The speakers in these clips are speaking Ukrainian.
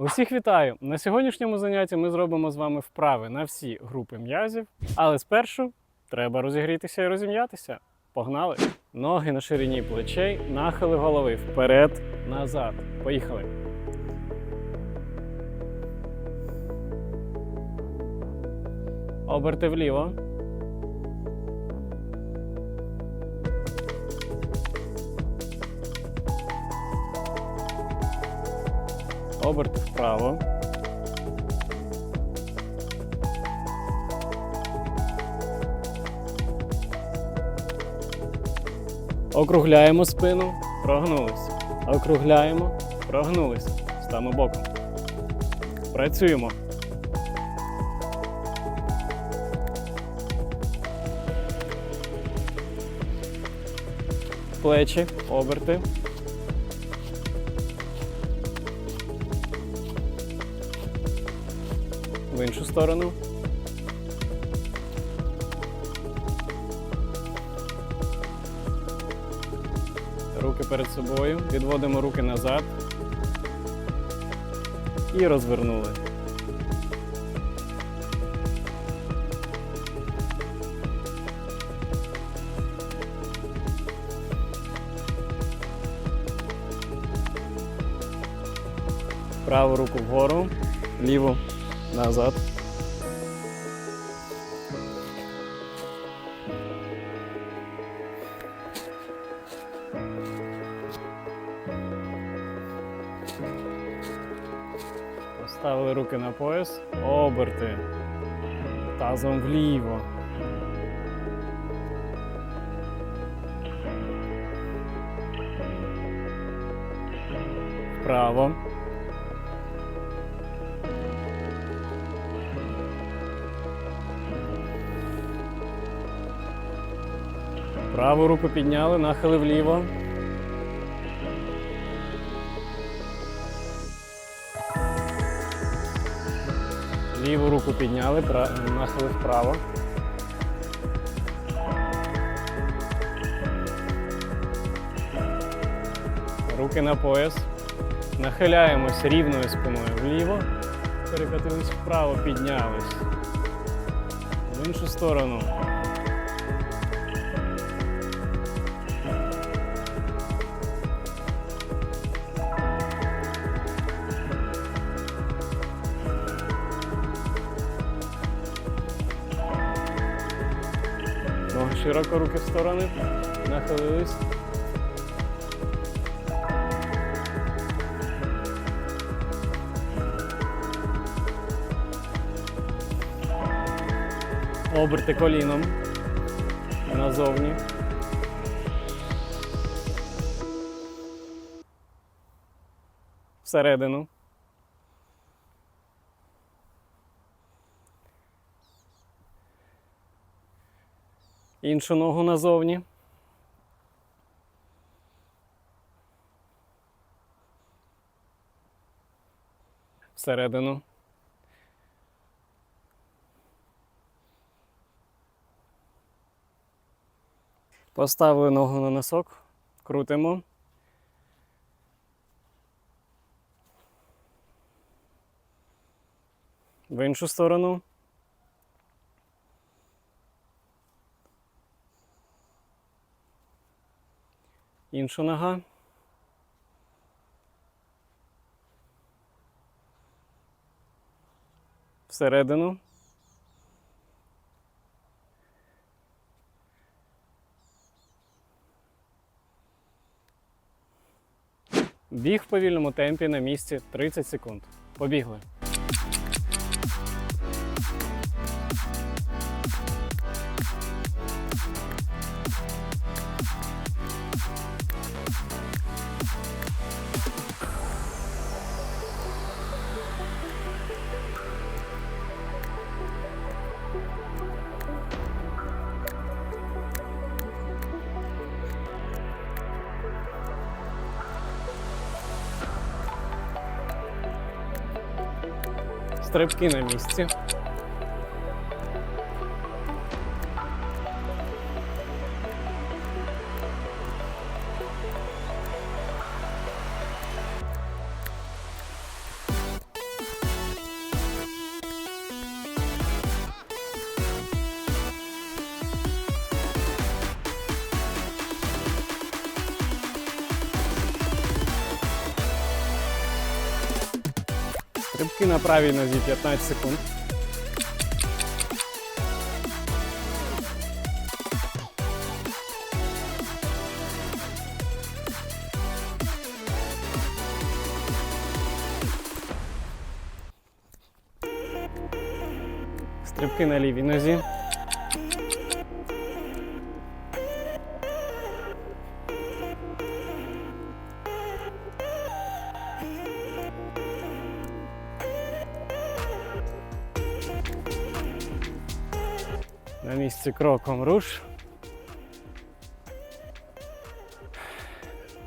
Усіх вітаю! На сьогоднішньому занятті ми зробимо з вами вправи на всі групи м'язів, але спершу треба розігрітися і розім'ятися. Погнали! Ноги на ширині плечей, нахили голови вперед, назад. Поїхали. Оберти вліво. Оберти вправо. Округляємо спину, прогнулися. Округляємо, прогнулися. Стаємо боком. Працюємо. Плечі, оберти. Іншу сторону. Руки перед собою. Відводимо руки назад. І розвернули. Праву руку вгору, ліву назад. Поставили руки на пояс, оберти. Тазом вліво. Вправо. Праву руку підняли, нахили вліво. Ліву руку підняли, нахили вправо. Руки на пояс. Нахиляємось рівною спиною вліво. Перекатились вправо, піднялись. В іншу сторону. Широко руки в сторони. Нахилились. Оберти коліном назовні. Всередину. Іншу ногу назовні. Всередину. Поставили ногу на носок, крутимо. В іншу сторону. Інша нога. Всередину. Біг в повільному темпі на місці 30 секунд. Побігли. Стрибки на місці. Правій нозі 15 секунд. Стрибки на лівій нозі. Місці кроком руш.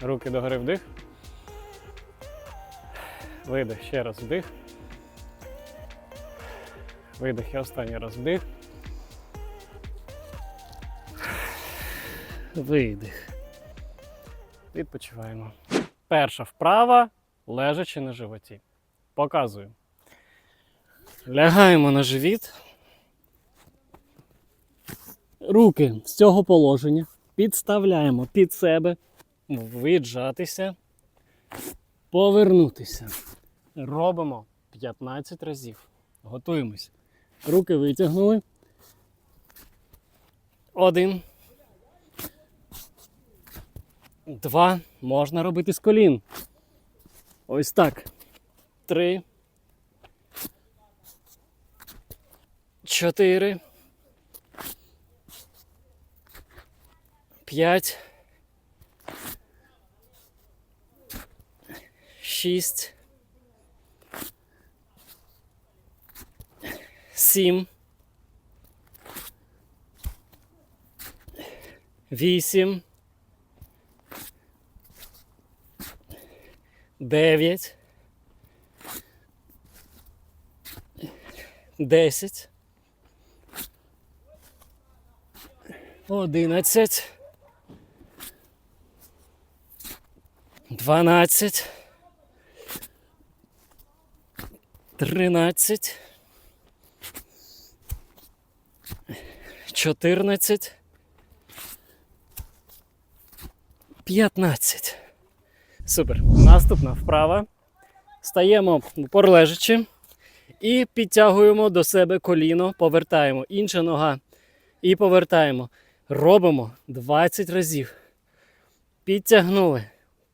Руки догори вдих. Видих, ще раз вдих. Видих і останній раз вдих. Видих. Відпочиваємо. Перша вправа лежачи на животі. Показую. Лягаємо на живіт. Руки з цього положення підставляємо під себе, віджатися, повернутися. Робимо 15 разів. Готуємось. Руки витягнули. Один. Два. Можна робити з колін. Ось так. Три. Чотири. П'ять. Шість. Сім. Вісім. Дев'ять. Десять. Одинадцять. Дванадцять. Тринадцять. Чотирнадцять. П'ятнадцять. Супер. Наступна вправа. Стаємо порлежачи і підтягуємо до себе коліно, повертаємо. Інша нога. І повертаємо. Робимо 20 разів. Підтягнули.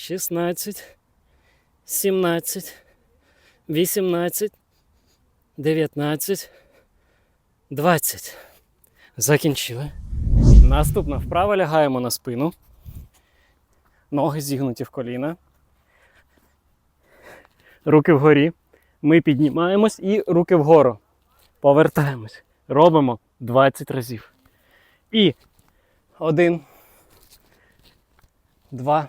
Шістнадцять. Сімнадцять. Вісімнадцять. Дев'ятнадцять. Двадцять. Закінчили. Наступна вправа лягаємо на спину. Ноги зігнуті в коліна. Руки вгорі. Ми піднімаємось і руки вгору. Повертаємось. Робимо 20 разів. І один, два,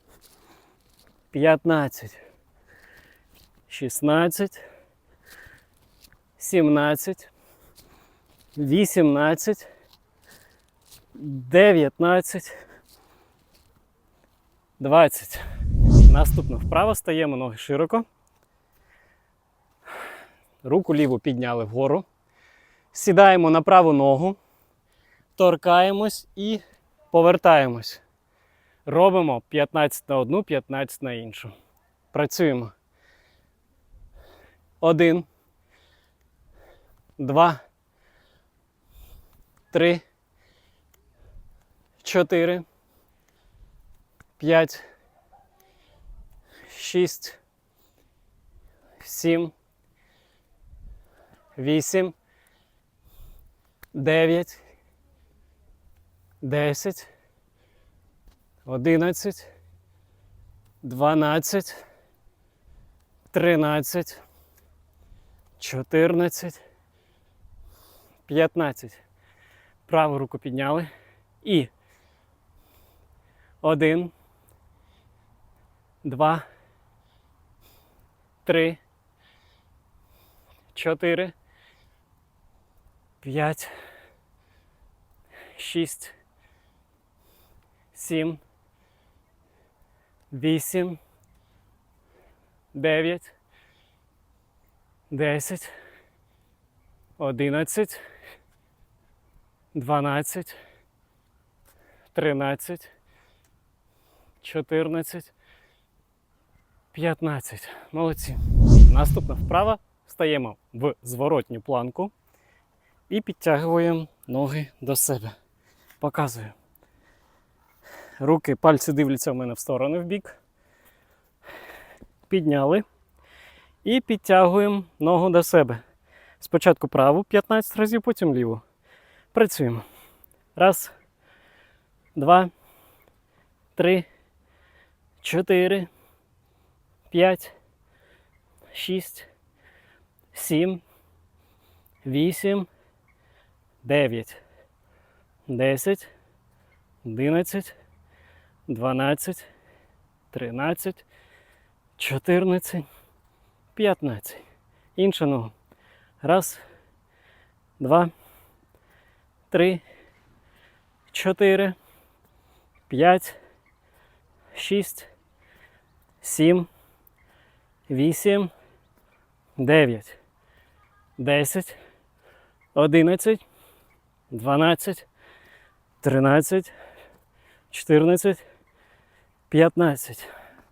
п'ятнадцять, шістнадцять, сімнадцять, вісімнадцять, дев'ятнадцять, двадцять. Наступна вправа стаємо ноги широко. Руку ліву підняли вгору. Сідаємо на праву ногу, торкаємось і повертаємось. Робимо 15 на одну, 15 на іншу. Працюємо. Один. Два. Три. Чотири. П'ять. Шість. сім, вісім, дев'ять, десять, одинадцять, дванадцять, тринадцять, чотирнадцять, п'ятнадцять. Праву руку підняли. І. Один, два, три, чотири, п'ять, шість, сім, вісім, дев'ять, десять, одинадцять, дванадцять, тринадцять, чотирнадцять. 15. Молодці. Наступна вправа. Стаємо в зворотню планку і підтягуємо ноги до себе. Показую. Руки, пальці дивляться в мене в сторони в бік. Підняли. І підтягуємо ногу до себе. Спочатку праву 15 разів, потім ліву. Працюємо. Раз, два, три, чотири. 5, 6, 7, 8, 9, 10, 11, 12, 13, 14, 15. Інша нога. Раз, два, три, чотири, п'ять, шість, сім. 8, 9, 10, 11, 12, 13, 14, 15.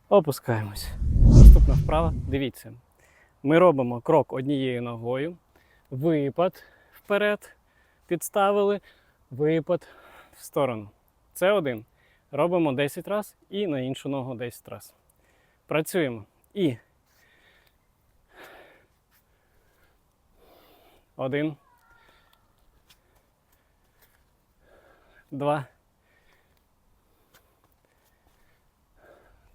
Опускаємось. Наступна вправа. Дивіться. Ми робимо крок однією ногою, випад вперед, підставили, випад в сторону. Це один. Робимо 10 разів і на іншу ногу 10 разів. Працюємо. І Один. Два.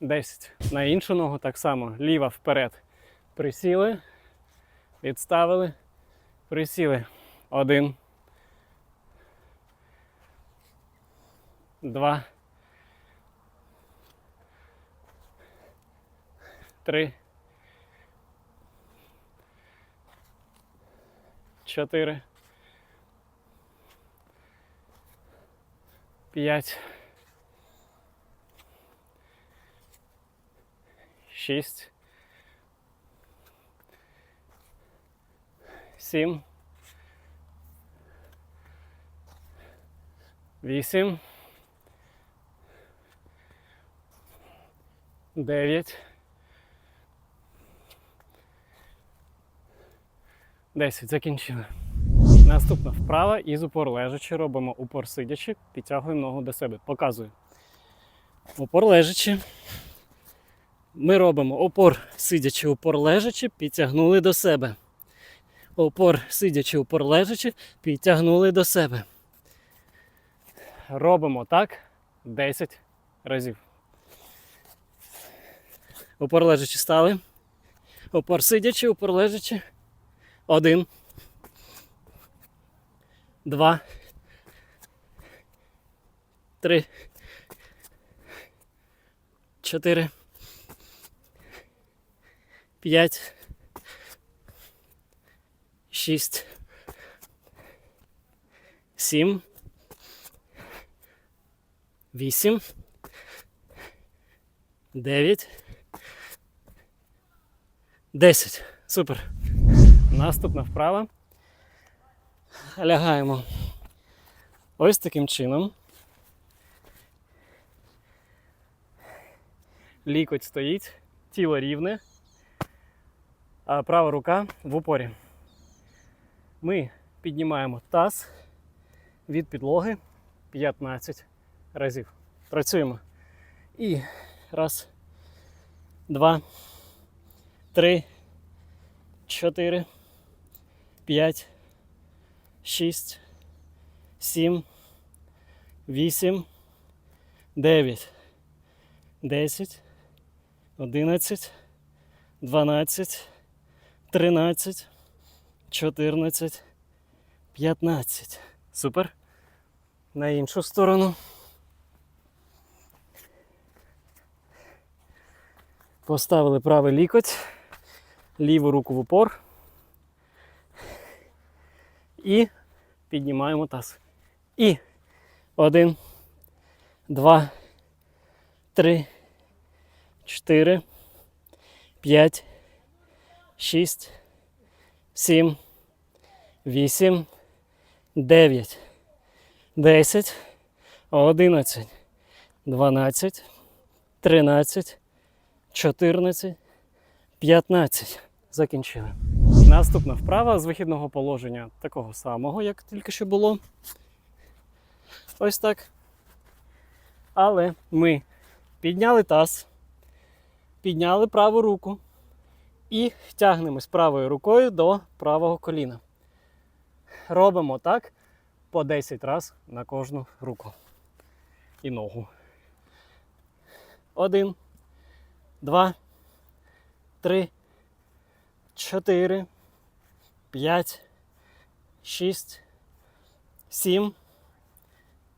десять. На іншу ногу так само. Ліва вперед. Присіли, відставили, присіли. Один. Два. Три. чотири. П'ять. Шість. Сім. Вісім. Дев'ять. 10. Закінчили. Наступна вправа із упор лежачи. Робимо упор сидячи, підтягуємо ногу до себе. Показую. Упор лежачи. Ми робимо опор сидячи, упор лежачи, підтягнули до себе. Опор сидячи, упор лежачи, підтягнули до себе. Робимо так 10 разів. Опор лежачи стали. Опор сидячи, упор лежачи. Один. Два. Три. Чотири. П'ять. Шість. Сім. Вісім. Дев'ять. 10. Супер. Наступна вправа. Лягаємо ось таким чином. Лікоть стоїть, тіло рівне, а права рука в упорі. Ми піднімаємо таз від підлоги 15 разів. Працюємо. І раз, два, три, чотири, п'ять, шість, сім, вісім, дев'ять, десять, одинадцять, дванадцять, тринадцять, чотирнадцять, п'ятнадцять. Супер. На іншу сторону. Поставили правий лікоть, ліву руку в упор. І піднімаємо таз. І один, два, три, чотири, п'ять, шість, сім, вісім, дев'ять, десять, одинадцять, дванадцять, тринадцять. 14, 15. Закінчили. Наступна вправа з вихідного положення такого самого, як тільки що було. Ось так. Але ми підняли таз, підняли праву руку і тягнемось правою рукою до правого коліна. Робимо так по 10 разів на кожну руку і ногу. Один два, три, чотири, п'ять, шість, сім,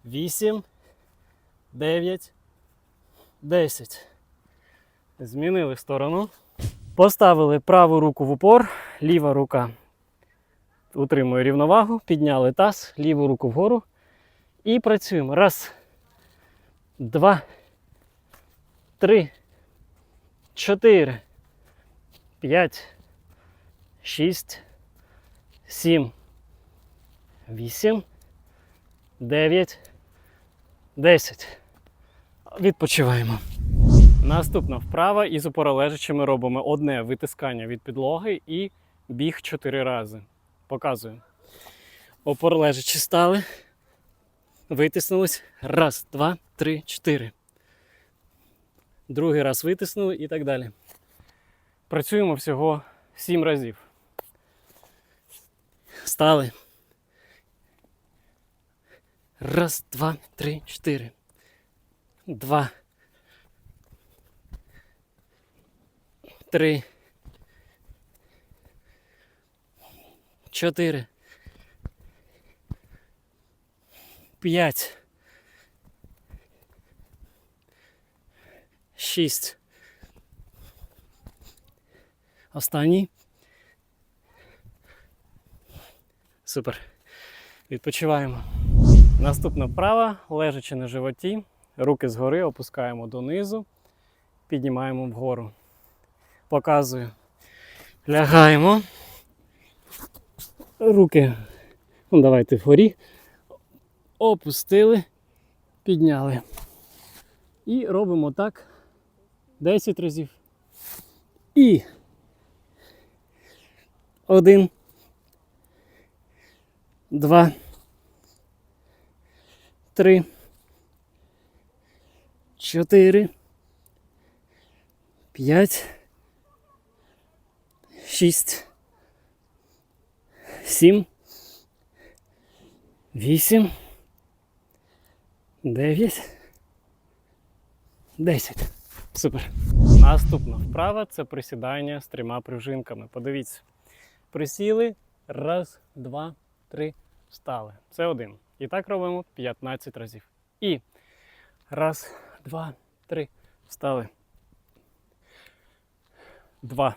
вісім, дев'ять, десять. Змінили сторону. Поставили праву руку в упор, ліва рука утримує рівновагу, підняли таз, ліву руку вгору і працюємо. Раз, два, три, чотири, п'ять, шість, сім, вісім, дев'ять, десять. Відпочиваємо. Наступна вправа із опоролежачими робимо одне витискання від підлоги і біг чотири рази. Показую. Опоролежачі стали. Витиснулись. Раз, два, три, чотири. Другий раз витиснули і так далі. Працюємо всього 7 разів. Стали. Раз, два, три, чотири. Два. Три. Чотири. П'ять. Шість. Останній. Супер. Відпочиваємо. Наступна вправа, лежачи на животі, руки згори опускаємо донизу, піднімаємо вгору. Показую. Лягаємо. Руки. Ну, давайте вгорі. Опустили, підняли. І робимо так 10 разів. І один, два, три, чотири, п'ять, шість, сім, вісім, дев'ять. 10. Супер. Наступна вправа це присідання з трьома пружинками. Подивіться. Присіли. Раз, два, три. Встали. Це один. І так робимо 15 разів. І раз, два, три. Встали. Два.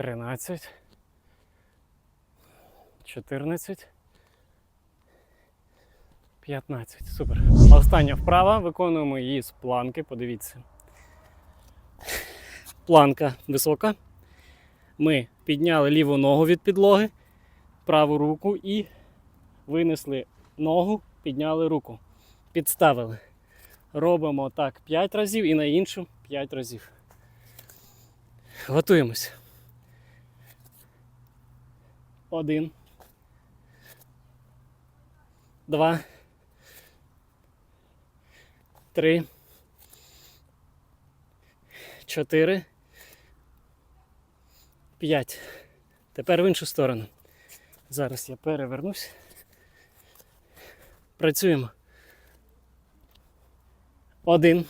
тринадцять, чотирнадцять. 15. Супер. Остання вправа. Виконуємо її з планки. Подивіться. Планка висока. Ми підняли ліву ногу від підлоги, праву руку і винесли ногу, підняли руку. Підставили. Робимо так 5 разів і на іншу 5 разів. Готуємось. Один. Два. Три. Чотири. П'ять. Тепер в іншу сторону. Зараз я перевернусь. Працюємо. Один.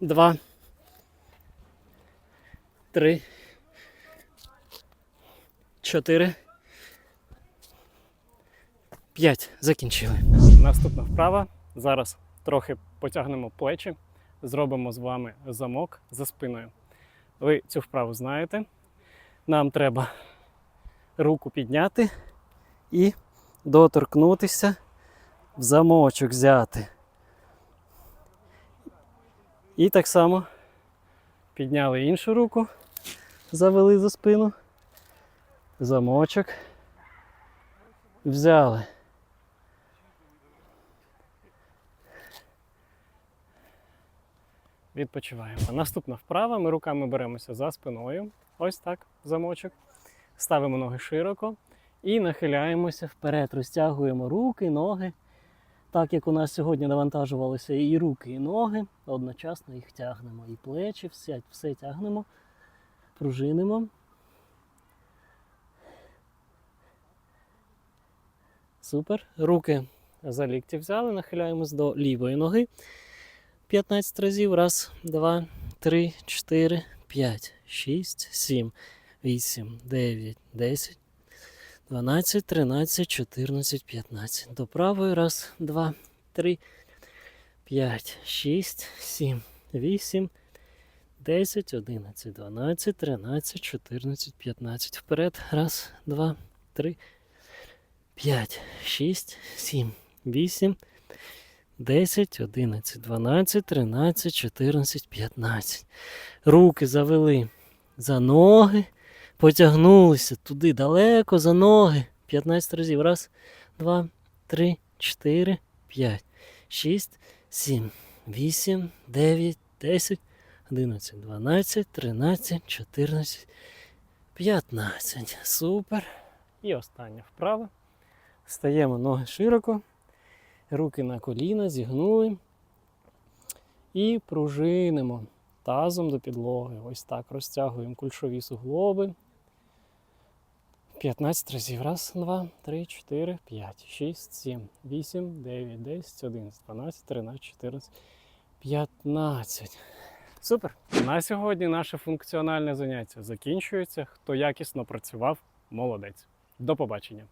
Два. Три. Чотири. П'ять. Закінчили. Наступна вправа. Зараз трохи потягнемо плечі, зробимо з вами замок за спиною. Ви цю вправу знаєте. Нам треба руку підняти і доторкнутися, в замочок взяти. І так само підняли іншу руку, завели за спину, замочок, взяли. Відпочиваємо. Наступна вправа. Ми руками беремося за спиною. Ось так, замочок. Ставимо ноги широко і нахиляємося вперед. Розтягуємо руки, ноги. Так як у нас сьогодні навантажувалися і руки, і ноги, одночасно їх тягнемо. І плечі, все, все тягнемо, пружинимо. Супер. Руки за лікті взяли, нахиляємось до лівої ноги. 15 разів. Раз, два, три, чотири, п'ять, шість, сім, вісім, дев'ять, десять, дванадцять, тринадцять, чотирнадцять, п'ятнадцять. До правої. Раз, два, три, п'ять, шість, сім, вісім, десять, одинадцять, дванадцять, тринадцять, чотирнадцять, п'ятнадцять. Вперед. Раз, два, три, п'ять, шість, сім, вісім. 10, 11, 12, 13, 14, 15. Руки завели за ноги, потягнулися туди далеко за ноги. 15 разів. Раз, два, три, чотири, п'ять, шість, сім, вісім, дев'ять, десять, одинадцять, дванадцять, тринадцять, чотирнадцять, п'ятнадцять. Супер. І остання вправа. Стаємо ноги широко. Руки на коліна зігнули. І пружинимо тазом до підлоги. Ось так розтягуємо кульшові суглоби. 15 разів. Раз, два, три, чотири, п'ять, шість, сім, вісім, дев'ять, десять, одинадцять, дванадцять, тринадцять, чотирнадцять, п'ятнадцять. Супер! На сьогодні наше функціональне заняття закінчується. Хто якісно працював, молодець. До побачення!